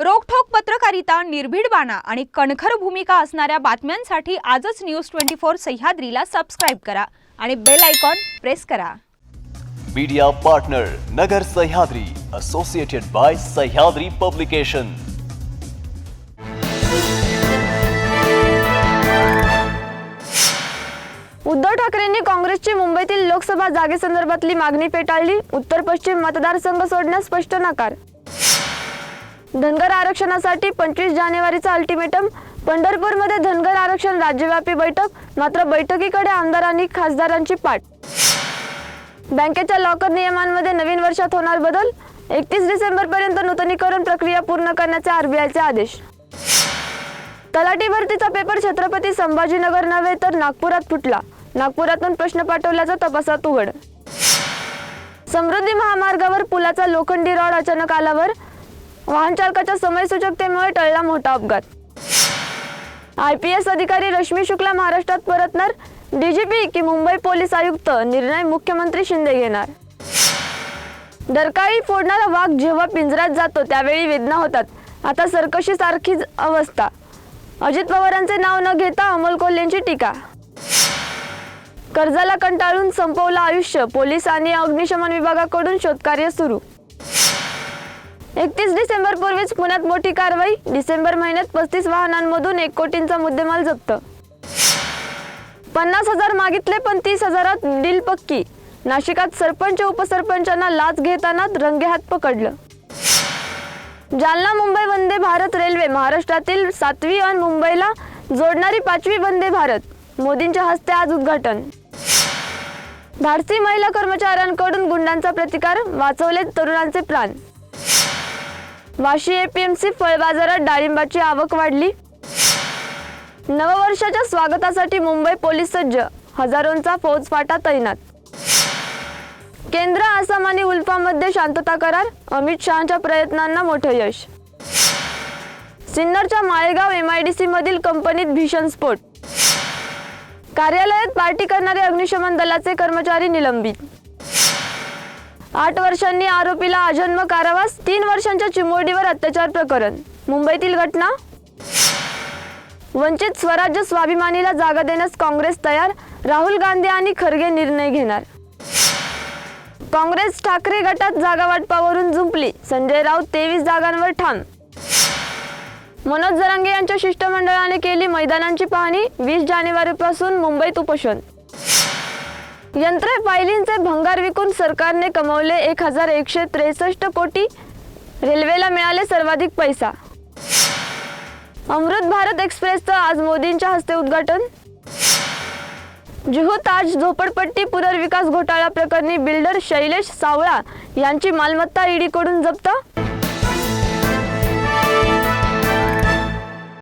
रोखठोक पत्रकारिता निर्भीड बाणा आणि कणखर भूमिका असणाऱ्या बातम्यांसाठी आजच न्यूज ट्वेंटी फोर सह्याद्रीला सबस्क्राईब करा आणि बेल आयकॉन प्रेस करा. Media partner Nagar Sahyadri associated by Sahyadri publication Uddhav ठाकरेंनी काँग्रेसची मुंबईतील लोकसभा जागेसंदर्भातली मागणी फेटाळली. उत्तर पश्चिम मतदारसंघ सोडण्यास स्पष्ट नकार. धनगर आरक्षणासाठी पंचवीस जानेवारीचा अल्टिमेटम पंढरपूरमध्ये धनगर आरक्षण राज्यव्यापी बैठक मात्र बैठकीकडे आमदारांनी खासदारांची पाठ. बँकेच्या लॉकर नियमांमध्ये नवीन वर्षात होणार बदल. एकतीस डिसेंबरपर्यंत नूतनीकरण प्रक्रिया पूर्ण करण्याचे आरबीआयचे आदेश. तलाठी भरतीचा पेपर छत्रपती संभाजीनगर नव्हे तर नागपुरात फुटला. नागपुरातून प्रश्न पाठवल्याचा तपासात उघड. समृद्धी महामार्गावर पुलाचा लोखंडी रॉड अचानक आल्यावर वाहन चालकाच्या समयसूचकतेमुळे टळला मोठा अपघात. आय पी एस अधिकारी रश्मी शुक्ला महाराष्ट्रात परतणार. डीजीपी की मुंबई पोलीस आयुक्त निर्णय मुख्यमंत्री शिंदे घेणार. डरकाळी फोडणारा वाघ जेव्हा पिंजऱ्यात जातो त्यावेळी वेदना होतात. आता सरकशी सारखीच अवस्था. अजित पवारांचे नाव न घेता अमोल कोल्हेंची टीका. कर्जाला कंटाळून संपवलं आयुष्य. पोलीस आणि अग्निशमन विभागाकडून शोधकार्य सुरू. एकतीस डिसेंबर पूर्वीच पुण्यात मोठी कारवाई. डिसेंबर महिन्यात पस्तीस वाहनांमधून एक कोटींचा मुद्देमाल जप्त. पन्नास हजार मागितले पण तीस हजारात डील पक्की. नाशिकात सरपंच उपसरपंचांना लाच घेताना रंगेहात पकडलं. जालना मुंबई वंदे भारत रेल्वे महाराष्ट्रातील सातवी आणि मुंबईला जोडणारी पाचवी वंदे भारत. मोदींच्या हस्ते आज उद्घाटन. धाडसी महिला कर्मचाऱ्यांकडून गुंडांचा प्रतिकार वाचवले तरुणांचे प्राण. वाशी एपीएमसी फळ बाजारात डाळिंबाची आवक वाढली. नववर्षाच्या स्वागतासाठी मुंबई पोलीस सज्ज हजारोंचा फौजफाटा तैनात. केंद्र आसाम आणि उल्फामध्ये शांतता करार अमित शहाच्या प्रयत्नांना मोठं यश. सिन्नरच्या माळेगाव एमआयडीसी मधील कंपनीत भीषण स्फोट. कार्यालयात पार्टी करणारे अग्निशमन दलाचे कर्मचारी निलंबित. आठ वर्षांनी आरोपीला अजन्म कारावास तीन वर्षांच्या चिमोडीवर अत्याचार प्रकरण. मुंबईतील घटना? वंचित स्वराज्य स्वाभिमानीला जागा देण्यास काँग्रेस तयार राहुल गांधी आणि खरगे निर्णय घेणार. काँग्रेस ठाकरे गटात जागा वाटपावरून जुंपली संजय राऊत तेवीस जागांवर ठाम. मनोज जरांगे यांच्या शिष्टमंडळाने केली मैदानांची पाहणी वीस जानेवारीपासून मुंबईत उपोषण. यंत्रे फायलींचे भंगार विकून सरकारने कमवले एक हजार एकशे त्रेसष्ट कोटी. रेल्वेला मिळाले सर्वाधिक पैसा. अमृत भारत एक्सप्रेसचं आज मोदींच्या हस्ते उद्घाटन. जुहू ताज झोपडपट्टी पुनर्विकास घोटाळा प्रकरणी बिल्डर शैलेश सावळा यांची मालमत्ता ईडीकडून जप्त.